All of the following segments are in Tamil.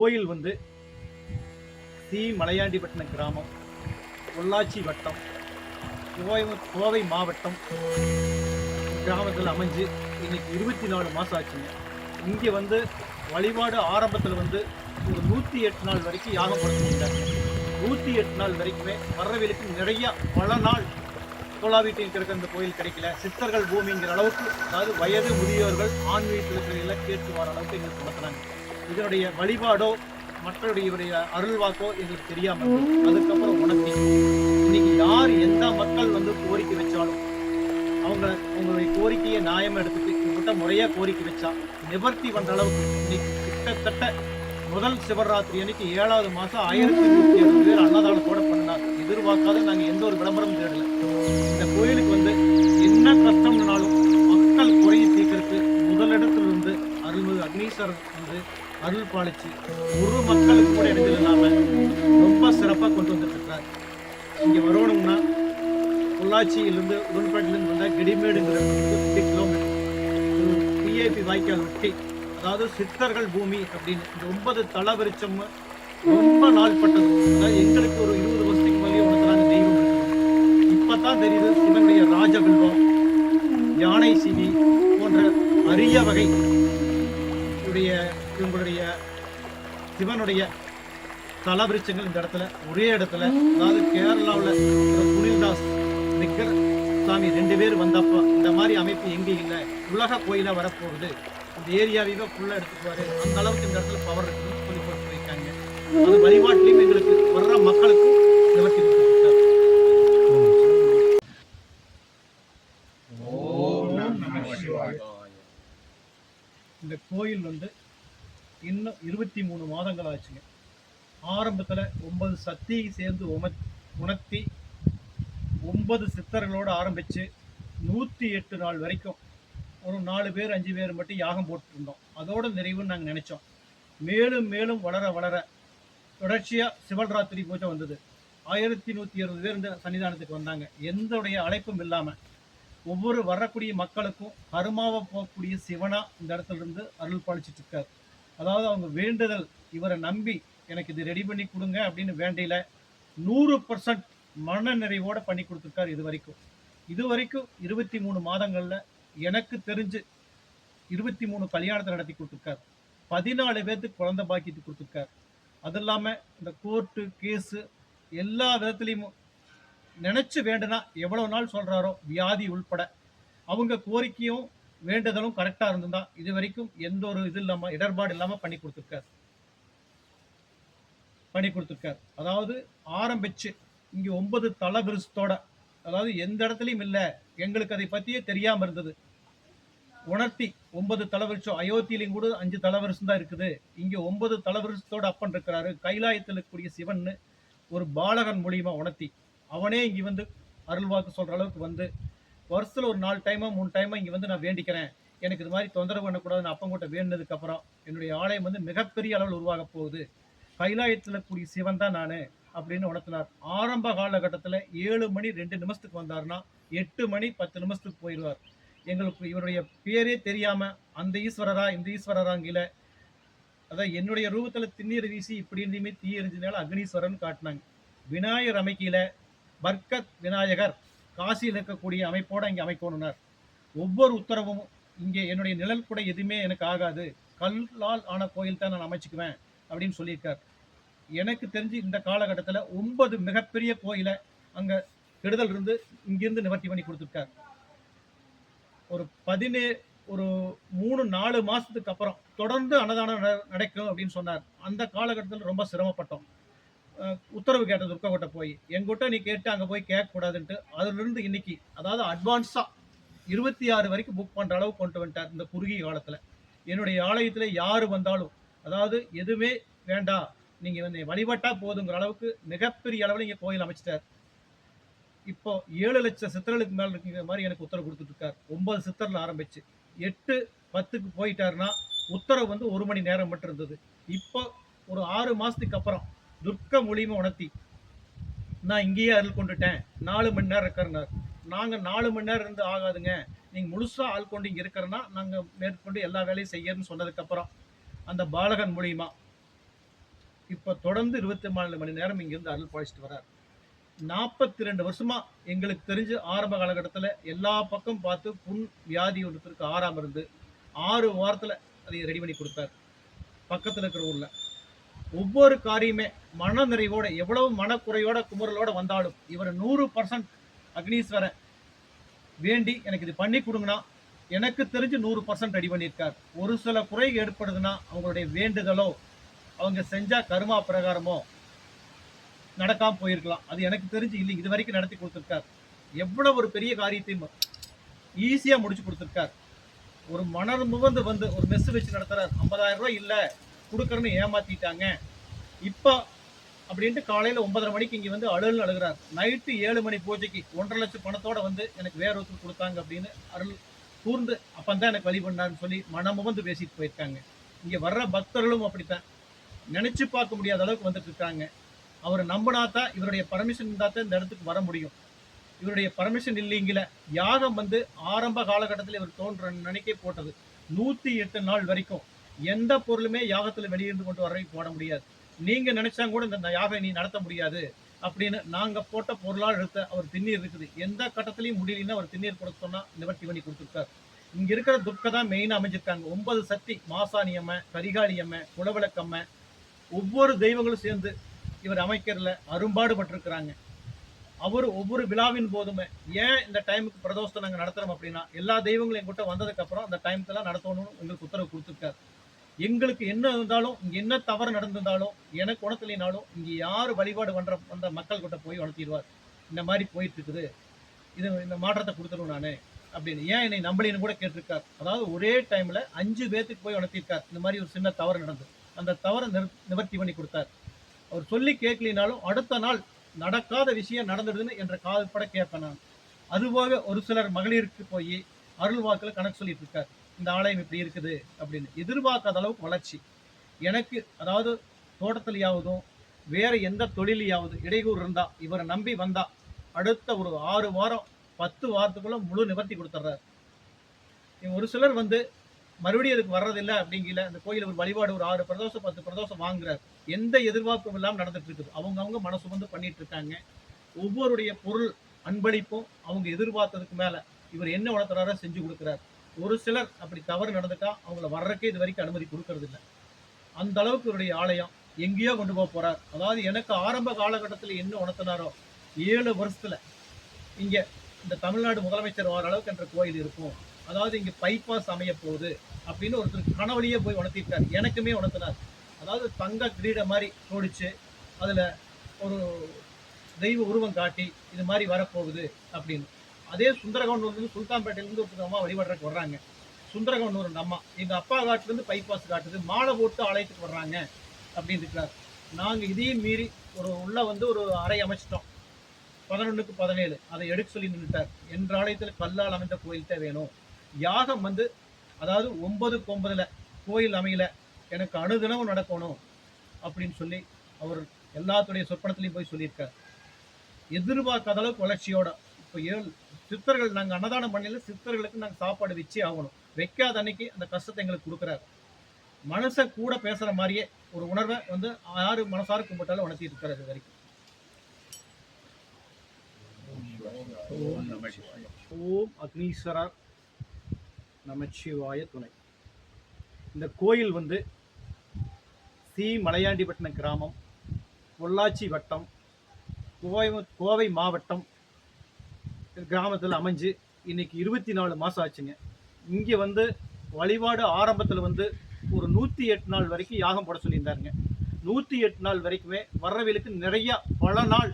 கோயில் வந்து சி மலையாண்டிப்பட்டினம் கிராமம் பொள்ளாச்சி வட்டம் கோவை கோவை மாவட்டம் கிராமத்தில் அமைஞ்சு இன்னைக்கு இருபத்தி நாலு மாதம் ஆச்சுங்க. இங்கே வந்து வழிபாடு ஆரம்பத்தில் வந்து ஒரு நூற்றி எட்டு நாள் வரைக்கும் யாகம் படுத்திருந்தாங்க நூற்றி எட்டு நாள் வரைக்குமே வர்றவர்களுக்கு நிறைய பல நாள் தொழாவீட்டில் இருக்கிற இந்த கோயில் கிடைக்கல. சித்தர்கள் பூமிங்கிற அளவுக்கு அதாவது வயது முதியோர்கள் ஆன்மீகத்தில் இருக்கிறவங்கள கேட்டு வர அளவுக்கு எங்களுக்கு நடத்துனாங்க. இதனுடைய வழிபாடோ மற்றவருடைய அருள்வாக்கோ எங்களுக்கு தெரியாம அதுக்கப்புறம் உணர்த்தி. இன்னைக்கு யார் எந்த மக்கள் வந்து கோரிக்கை வச்சாலும் அவங்க அவங்களுடைய கோரிக்கையை நியாயம் எடுத்துட்டு உங்ககிட்ட முறையா கோரிக்கை வச்சா நிவர்த்தி பண்ற அளவுக்கு இன்னைக்கு கிட்டத்தட்ட முதல் சிவராத்திரி அன்னைக்கு ஏழாவது மாசம் ஆயிரத்தி நூத்தி எழுபது பேர் அன்னதானத்தோட பண்ணார் எதிர்பார்க்காத நாங்க எந்த ஒரு விளம்பரம் தேடல. இந்த கோயிலுக்கு வந்து என்ன கஷ்டம்னாலும் மக்கள் குறையை தீர்க்கறதுக்கு முதலிடத்துல இருந்து அருள்மிகு அக்னீஸ்வரர் வந்து அருள் பாலிச்சு ஒரு மக்களுக்கு கூட இடைஞ்சல் இல்லாம ரொம்ப சிறப்பா கொண்டு வந்துட்டு இங்கே இங்க வரணும்னா பொள்ளாச்சியிலிருந்து உடன்பாட்டிலிருந்து வந்தால் கெடிமேடுங்கிற ஃபிஃப்டி கிலோமீட்டர் பிஏபி வாய்க்கால் ஒட்டி அதாவது சித்தர்கள் பூமி அப்படின்னு இந்த ஒன்பது தலவிருச்சம் ரொம்ப நாள் பட்டது எங்களுக்கு ஒரு இருபது வருஷத்துக்கு மேலே உணர்த்துறாங்க தெய்வம் இருக்குது. இப்பதான் தெரியுது சிவனுடைய ராஜபில்வம் யானை சிவி போன்ற அரிய வகை உடைய இவங்களுடைய சிவனுடைய தலவிருச்சங்கள் இந்த இடத்துல ஒரே இடத்துல. அதாவது கேரளாவில் சுனில்தாஸ் நிக்கர் சாமி ரெண்டு பேர் வந்தப்போ இந்த மாதிரி அமைப்பு எங்கே இல்லை? உலக கோயிலாக வரப்போகுது. இந்த ஏரியாவையே ஃபுல்லாக எடுத்துக்குவாரு. அந்த அளவுக்கு இந்த இடத்துல பவர் இருக்குன்னு சொல்லி போயிருக்காங்க அது வழிபாட்டிலையும் எங்களுக்கு வர்ற மக்களுக்கும் கொடுத்துருக்காரு. இந்த கோயில் வந்து இன்னும் இருபத்தி மூணு மாதங்கள் ஆச்சுங்க ஆரம்பத்தில் ஒன்பது சக்தியை சேர்ந்து உம உணர்த்தி ஒன்பது சித்தர்களோடு ஆரம்பித்து நூற்றி எட்டு நாள் வரைக்கும் ஒரு நாலு பேர் அஞ்சு பேர் மட்டும் யாகம் போட்டுருந்தோம். அதோட நிறைவுன்னு நாங்கள் நினச்சோம். மேலும் மேலும் வளர வளர தொடர்ச்சியாக சிவராத்திரி பூஜை வந்தது. ஆயிரத்தி நூற்றி இருபது பேர் இந்த சன்னிதானத்துக்கு வந்தாங்க. எந்தவுடைய அழைப்பும் இல்லாமல் ஒவ்வொரு வரக்கூடிய மக்களுக்கும் கருமாவை போகக்கூடிய சிவனா இந்த இடத்துல இருந்து அருள் பாலிச்சிட்டு இருக்காரு. அதாவது அவங்க வேண்டுதல் இவரை நம்பி எனக்கு இது ரெடி பண்ணி கொடுங்க அப்படின்னு வேண்டையில் நூறு பர்சன்ட் மன நிறைவோடு பண்ணி கொடுத்துருக்காரு இது வரைக்கும் இது வரைக்கும் இருபத்தி மூணு மாதங்களில் எனக்கு தெரிஞ்சு இருபத்தி மூணு கல்யாணத்தை நடத்தி கொடுத்துருக்காரு. பதினாலு பேர்த்துக்கு குழந்தை பாக்கிட்டு கொடுத்துருக்காரு. அது இல்லாமல் இந்த கோர்ட்டு கேஸு எல்லா விதத்துலையும் நினச்சி வேண்டுனா எவ்வளோ நாள் சொல்கிறாரோ வியாதி உள்பட. அவங்க கோரிக்கையும் வேண்டுதலும் கரெக்டா இருந்திருந்தா இது வரைக்கும் எந்த ஒரு இது இல்லாம இடர்பாடு இல்லாம பண்ணி கொடுத்துருக்கார். பண்ணி கொடுத்துருக்கார். அதாவது ஆரம்பிச்சு இங்க ஒன்பது தலவிருஷத்தோட அதாவது எந்த இடத்துலையும் இல்லை எங்களுக்கு அதை பத்தியே தெரியாம இருந்தது. உணர்த்தி ஒன்பது தலைவரிசம் அயோத்தியிலையும் கூட அஞ்சு தலைவரிசம் தான் இருக்குது. இங்க ஒன்பது தலைவரிசத்தோட அப்பன் இருக்கிறாரு கைலாயத்தில் இருக்கக்கூடிய சிவன்னு ஒரு பாலகன் மூலியமா உணர்த்தி அவனே இங்கே வந்து அருள்வாக்கு சொல்ற அளவுக்கு வந்து வருஷத்தில் ஒரு நாலு டைமோ மூணு டைமோ இங்கே வந்து நான் வேண்டிக்கிறேன். எனக்கு இது மாதிரி தொந்தரவு பண்ணக்கூடாதுன்னு அப்பங்கிட்ட வேண்டினதுக்கப்புறம் என்னுடைய ஆலயம் வந்து மிகப்பெரிய அளவில் உருவாக போகுது. கைலாயத்தில் கூடிய சிவன் தான் நான் அப்படின்னு உணர்த்தினார். ஆரம்ப காலகட்டத்தில் ஏழு மணி ரெண்டு நிமிஷத்துக்கு வந்தாருன்னா எட்டு மணி பத்து நிமிஷத்துக்கு போயிடுவார். எங்களுக்கு இவருடைய பேரே தெரியாமல் அந்த ஈஸ்வரரா இந்த ஈஸ்வரராங்கில அதான் என்னுடைய ரூபத்தில் திண்ணீர் வீசி இப்படி இருந்துமே தீ எரிஞ்சதுனால அக்னீஸ்வரன் காட்டினாங்க. விநாயகர் அமைக்கையில் பர்கத் விநாயகர் காசியில் இருக்கக்கூடிய அமைப்போட இங்கே அமைக்கணும்னார். ஒவ்வொரு உத்தரவும் இங்கே என்னுடைய நிழல் கூட எதுவுமே எனக்கு ஆகாது. கல்லால் ஆன கோயில் தான் நான் அமைச்சுக்குவேன் அப்படின்னு சொல்லியிருக்கார். எனக்கு தெரிஞ்சு இந்த காலகட்டத்தில் ஒன்பது மிகப்பெரிய கோயிலை அங்கே கெடுதல் இருந்து இங்கிருந்து நிவர்த்தி பண்ணி கொடுத்துருக்கார். ஒரு பதினே ஒரு மூணு நாலு மாதத்துக்கு அப்புறம் தொடர்ந்து அன்னதானம் நட- நடக்கும் அப்படின்னு சொன்னார். அந்த காலகட்டத்தில் ரொம்ப சிரமப்பட்டோம். உத்தரவு கேட்டது துர்க்கோட்டை போய் எங்கிட்ட நீ கேட்டு அங்கே போய் கேட்கக்கூடாதுன்ட்டு அதிலிருந்து இன்னைக்கு அதாவது அட்வான்ஸாக இருபத்தி ஆறு வரைக்கும் புக் பண்ணுற அளவு கொண்டு வந்துட்டார் இந்த குறுகிய காலத்தில். என்னுடைய ஆலயத்தில் யார் வந்தாலும் அதாவது எதுவுமே வேண்டாம் நீங்கள் வந்து வழிபட்டால் போதுங்கிற அளவுக்கு மிகப்பெரிய அளவில் இங்கே கோயில் அமைச்சிட்டார். இப்போ ஏழு லட்சம் சித்தர்களுக்கு மேலே இருக்கிற மாதிரி எனக்கு உத்தரவு கொடுத்துட்ருக்கார் ஒன்பது சித்தரில் ஆரம்பிச்சு எட்டு பத்துக்கு போயிட்டாருன்னா உத்தரவு வந்து ஒரு மணி நேரம் மட்டும் இருந்தது. இப்போ ஒரு ஆறு மாதத்துக்கு அப்புறம் துர்க்க மொழிமை உணர்த்தி. நான் இங்கேயே அருள் கொண்டுட்டேன். நாலு மணி நேரம் இருக்கிறனார் நாங்கள் நாலு மணி நேரம் இருந்து ஆகாதுங்க. நீங்கள் முழுசாக ஆள் கொண்டு இங்கே இருக்கிறனா நாங்கள் மேற்கொண்டு எல்லா வேலையும் செய்யறன்னு சொன்னதுக்கப்புறம் அந்த பாலகன் மூலியமா. இப்போ தொடர்ந்து இருபத்தி நாலு மணி நேரம் இங்கேருந்து அருள் பாலிச்சிட்டு வரார் நாற்பத்தி ரெண்டு வருஷமா எங்களுக்கு தெரிஞ்சு ஆரம்ப காலகட்டத்தில் எல்லா பக்கம் பார்த்து புண் வியாதி ஒருத்தருக்கு ஆறாம இருந்து ஆறு வாரத்தில் அதை ரெடி பண்ணி கொடுத்தார். பக்கத்தில் இருக்கிற ஊரில். ஒவ்வொரு காரியமே மன நிறைவோட எவ்வளவு மனக்குறையோட குமுறலோட வந்தாலும் இவர் நூறு பர்சன்ட் அக்னீஸ்வரன் வேண்டி எனக்கு இது பண்ணி கொடுங்கன்னா எனக்கு தெரிஞ்சு நூறு பர்சன்ட் ரெடி பண்ணியிருக்கார். ஒரு சில குறை ஏற்படுதுன்னா அவங்களுடைய வேண்டுதலோ அவங்க செஞ்சால் கருமா பிரகாரமோ நடக்காம போயிருக்கலாம். அது எனக்கு தெரிஞ்சு இல்லை இது வரைக்கும் நடத்தி கொடுத்துருக்கார். எவ்வளோ ஒரு பெரிய காரியத்தையும் ஈஸியாக முடிச்சு கொடுத்துருக்கார். ஒரு மணர் முகந்து வந்து ஒரு மெஸ் வச்சு நடத்துறார். ஐம்பதாயிரம் ரூபாய் இல்லை. கொடுக்குறேன்னு ஏமாத்திட்டாங்க. இப்போ அப்படின்ட்டு காலையில் ஒன்பதரை மணிக்கு இங்கே வந்து அழுன்னு அழுகிறார். நைட்டு ஏழு மணி பூஜைக்கு ஒன்றரை லட்சம் பணத்தோடு வந்து எனக்கு வேற ஒருத்தர் கொடுத்தாங்க அப்படின்னு அருள் கூர்ந்து தான் எனக்கு வழி பண்ணான்னு சொல்லி மனமுகந்து பேசிட்டு போயிருக்காங்க. இங்கே வர்ற பக்தர்களும் அப்படித்தான். நினச்சி பார்க்க முடியாத அளவுக்கு வந்துட்டு இருக்காங்க. அவர் நம்பினா தான் இவருடைய பர்மிஷன் இருந்தால் தான் இந்த இடத்துக்கு வர முடியும். இவருடைய பர்மிஷன் இல்லைங்கள யாகம் வந்து ஆரம்ப காலகட்டத்தில் இவர் தோன்ற நினைக்க போட்டது. நூற்றி எட்டு நாள் வரைக்கும். எந்த பொருளுமே யாகத்தில் வெளியிருந்து கொண்டு வரவே போட முடியாது. நீங்கள் நினைச்சா கூட இந்த யாகம் நீ நடத்த முடியாது அப்படின்னு நாங்கள் போட்ட பொருளால் எடுத்த அவர் திண்ணீர் இருக்குது. எந்த கட்டத்திலையும் முடியலன்னா அவர் திண்ணீர் கொடுத்தோம்னா நிவர்த்தி பண்ணி கொடுத்துருக்காரு. இங்கே இருக்கிற துர்க்கை தான் மெயினாக அமைஞ்சிருக்காங்க. ஒன்பது சக்தி மாசாணி அம்மை கரிகாளி குலவிளக்கம்மை ஒவ்வொரு தெய்வங்களும் சேர்ந்து இவர் அமைக்கிறதுல அரும்பாடுபட்டிருக்கிறாங்க. அவர் ஒவ்வொரு விழாவின் போதுமே ஏன் இந்த டைமுக்கு பிரதோஷத்தை நாங்கள் நடத்துகிறோம் அப்படின்னா எல்லா தெய்வங்களும் எங்கிட்ட வந்ததுக்கப்புறம் அந்த டைமுக்கெல்லாம் நடத்தணும்னு எங்களுக்கு உத்தரவு கொடுத்துருக்காரு. எங்களுக்கு என்ன இருந்தாலும் இங்க என்ன தவறு நடந்திருந்தாலும் எனக்கு உணர்த்தலினாலும் இங்க யார் வழிபாடு பண்ற வந்த மக்கள் கிட்ட போய் உணர்த்திடுவார் இந்த மாதிரி போயிட்டு இருக்குது இது இந்த மாற்றத்தை கொடுத்துரும் நானு அப்படின்னு. ஏன் என்னை நம்பளின்னு கூட கேட்டிருக்கார். அதாவது ஒரே டைம்ல அஞ்சு பேத்துக்கு போய் உணர்த்திருக்கார் இந்த மாதிரி ஒரு சின்ன தவறு நடந்தது அந்த தவறை நிறு- நிவர்த்தி பண்ணி கொடுத்தார். அவர் சொல்லி கேட்கலினாலும் அடுத்த நாள் நடக்காத விஷயம் நடந்துடுதுன்னு என்ற கால்பட கேட்பேன் நான். அதுபோக ஒரு சிலர் மகளிருக்கு போய் அருள் வாக்கில் கணக்கு சொல்லிட்டு இருக்கார் இந்த ஆலயம் இப்படி இருக்குது அப்படின்னு. எதிர்பார்க்காத அளவுக்கு வளர்ச்சி. எனக்கு அதாவது தோட்டத்திலேயாவதும் வேற எந்த தொழிலையாவது இடையூறு இருந்தா இவரை நம்பி வந்தா அடுத்த ஒரு ஆறு வாரம் பத்து வாரத்துக்குள்ள முழு நிவர்த்தி கொடுத்துட்றாரு ஒரு சிலர் வந்து மறுபடியும் அதுக்கு வர்றதில்லை அப்படிங்கல அந்த கோயில் ஒரு வழிபாடு ஒரு ஆறு பிரதோஷம் பத்து பிரதோஷம் வாங்குறாரு. எந்த எதிர்பார்ப்பும் இல்லாமல் நடந்துட்டு இருக்குது அவங்க அவங்க மனசு வந்து பண்ணிட்டு இருக்காங்க ஒவ்வொருடைய பொருள் அன்பளிப்பும் அவங்க எதிர்பார்த்ததுக்கு மேல இவர் என்ன உணர்த்துறாரோ செஞ்சு கொடுக்குறாரு. ஒரு சிலர் அப்படி தவறு நடந்துட்டா அவங்கள வர்றக்கே இது வரைக்கும் அனுமதி கொடுக்கறது இல்லை அந்த அளவுக்கு இவருடைய ஆலயம் எங்கேயோ கொண்டு போக போறார். அதாவது எனக்கு ஆரம்ப காலகட்டத்தில் என்ன உணர்த்தினாரோ ஏழு வருஷத்துல இங்க இந்த தமிழ்நாடு முதலமைச்சர் வர அளவுக்கு என்ற கோயில் இருக்கும். அதாவது இங்க பைபாஸ் அமைய போகுது அப்படின்னு ஒருத்தர் கனவுலயே போய் உணர்த்திட்டார். எனக்குமே உணர்த்தினார். அதாவது தங்க கிரீட மாதிரி தோடிச்சு அதுல ஒரு தெய்வ உருவம் காட்டி இது மாதிரி வரப்போகுது அப்படின்னு. அதே சுந்தரகவனூர்லேருந்து சுல்தான்பேட்டையிலேருந்து ஒருத்தர் அம்மா வழிபடுறதுக்கு வர்றாங்க. சுந்தரகவனூர் அந்த அம்மா. எங்கள் அப்பா காட்டுலேருந்து பைபாஸ் காட்டுது. மாலை போட்டு ஆலயத்துக்கு வர்றாங்க அப்படின்னு இருக்கிறார். நாங்கள் இதையும் மீறி ஒரு உள்ள வந்து ஒரு அறை அமைச்சிட்டோம். பதினொன்றுக்கு பதினேழு. அதை எடுக்க சொல்லி நின்றுட்டார் என்ற ஆலயத்தில் கல்லால் அமைந்த கோயில் தான் வேணும். யாகம் வந்து அதாவது ஒன்பதுக்கு ஒன்பதுல கோயில் அமையல. எனக்கு அணுதினமும் நடக்கணும் அப்படின்னு சொல்லி அவர் எல்லாத்துடைய சொற்பனத்திலையும் போய் சொல்லியிருக்கார். எதிர்பார்க்காத அளவுக்கு வளர்ச்சியோட இப்போ ஏழு சித்தர்கள் நாங்கள் அன்னதானம் பண்ணல சித்தர்களுக்கு நாங்கள் சாப்பாடு வச்சே ஆகணும். வைக்காத அன்னைக்கு அந்த கஷ்டத்தை எங்களுக்கு கொடுக்குறாரு. மனசை கூட பேசுற மாதிரியே ஒரு உணர்வை வந்து யாரு மனசார கும்பிட்டாலும் உணர்த்திட்டு இருக்காரு இது வரைக்கும். ஓம் அக்னீஸ்வரர் நமச்சிவாய துணை. இந்த கோயில் வந்து சி மலையாண்டிப்பட்டினம் கிராமம் பொள்ளாச்சி வட்டம் கோவை கோவை மாவட்டம் கிராமத்தில் அமைஞ்சு இன்னைக்கு இருபத்தி நாலு மாதம் ஆச்சுங்க. இங்கே வந்து வழிபாடு ஆரம்பத்தில் வந்து ஒரு நூற்றி எட்டு நாள் வரைக்கும் யாகம் போட சொல்லியிருந்தாருங்க. நூற்றி எட்டு நாள் வரைக்குமே வர்றவங்களுக்கு நிறைய பல நாள்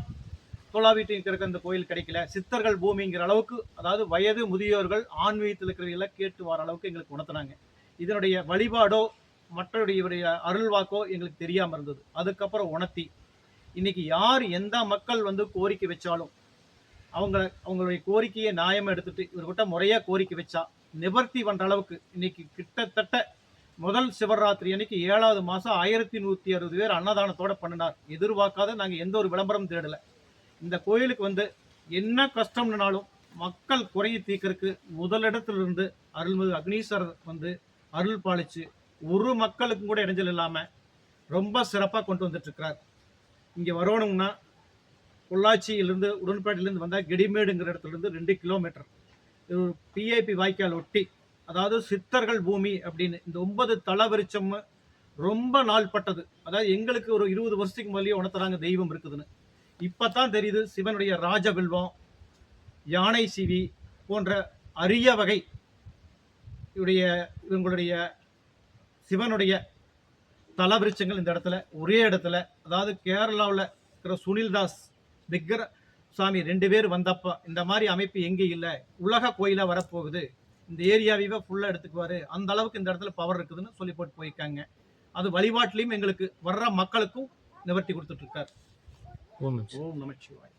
தொழாவிட்டு இருக்கிற அந்த கோயில் கிடைக்கல. சித்தர்கள் பூமிங்கிற அளவுக்கு அதாவது வயது முதியோர்கள் ஆன்மீகத்தில் இருக்கிறவங்கள கேட்டு வர அளவுக்கு எங்களுக்கு உணர்த்தினாங்க. இதனுடைய வழிபாடோ மற்றவருடைய அருள்வாக்கோ எங்களுக்கு தெரியாமல் இருந்தது. அதுக்கப்புறம் உணர்த்தி இன்னைக்கு யார் எந்த மக்கள் வந்து கோரிக்கை வச்சாலும் அவங்க அவங்களுடைய கோரிக்கையை நியாயமாக எடுத்துட்டு இவர்கிட்ட முறையாக கோரிக்கை வச்சா நிவர்த்தி பண்ணுற அளவுக்கு இன்னைக்கு கிட்டத்தட்ட முதல் சிவராத்திரி அன்னைக்கு ஏழாவது மாதம் ஆயிரத்தி நூற்றி அறுபது பேர் அன்னதானத்தோட பண்ணினார். எதிர்பார்க்காத நாங்கள் எந்த ஒரு விளம்பரம் தேடலை. இந்த கோயிலுக்கு வந்து என்ன கஷ்டம்னாலும் மக்கள் குறையை தீர்க்கறதுக்கு முதலிடத்திலிருந்து அருள்மிகு அக்னீஸ்வரர் வந்து அருள் பாலிச்சு ஒரு மக்களுக்கும் கூட இடைஞ்சல் இல்லாமல் ரொம்ப சிறப்பாக கொண்டு வந்துட்டுருக்கிறார் இங்கே வரணும்னா பொள்ளாச்சியிலிருந்து உடன்பேட்டையிலேருந்து வந்தால் கெடிமேடுங்கிற இடத்துல இருந்து ரெண்டு கிலோமீட்டர். இது ஒரு பிஐபி வாய்க்கால் ஒட்டி அதாவது சித்தர்கள் பூமி அப்படின்னு. இந்த ஒன்பது தலவரிச்சம் ரொம்ப நாள்பட்டது அதாவது எங்களுக்கு ஒரு இருபது வருஷத்துக்கு மேலேயே உணர்த்துறாங்க தெய்வம் இருக்குதுன்னு. இப்போ தான் தெரியுது சிவனுடைய ராஜவில்வம் யானை சிவி போன்ற அரிய வகை இவருடைய இவங்களுடைய சிவனுடைய தலவிருச்சங்கள் இந்த இடத்துல ஒரே இடத்துல. அதாவது கேரளாவில் இருக்கிற சுனில்தாஸ் விக்ர சாமி ரெண்டு பேர் வந்தப்ப இந்த மாதிரி அமைப்பு எங்கே இல்லை? உலக கோயிலாக வரப்போகுது. இந்த ஏரியாவையே ஃபுல்லாக எடுத்துக்குவாரு. அந்த அளவுக்கு இந்த இடத்துல பவர் இருக்குதுன்னு சொல்லி போட்டு போயிருக்காங்க. அது வழிபாட்டிலையும் எங்களுக்கு வர்ற மக்களுக்கும் நிவர்த்தி கொடுத்துட்டு இருக்காரு. ஓம் நமச்சிவாய. ஓம் நமச்சிவாய்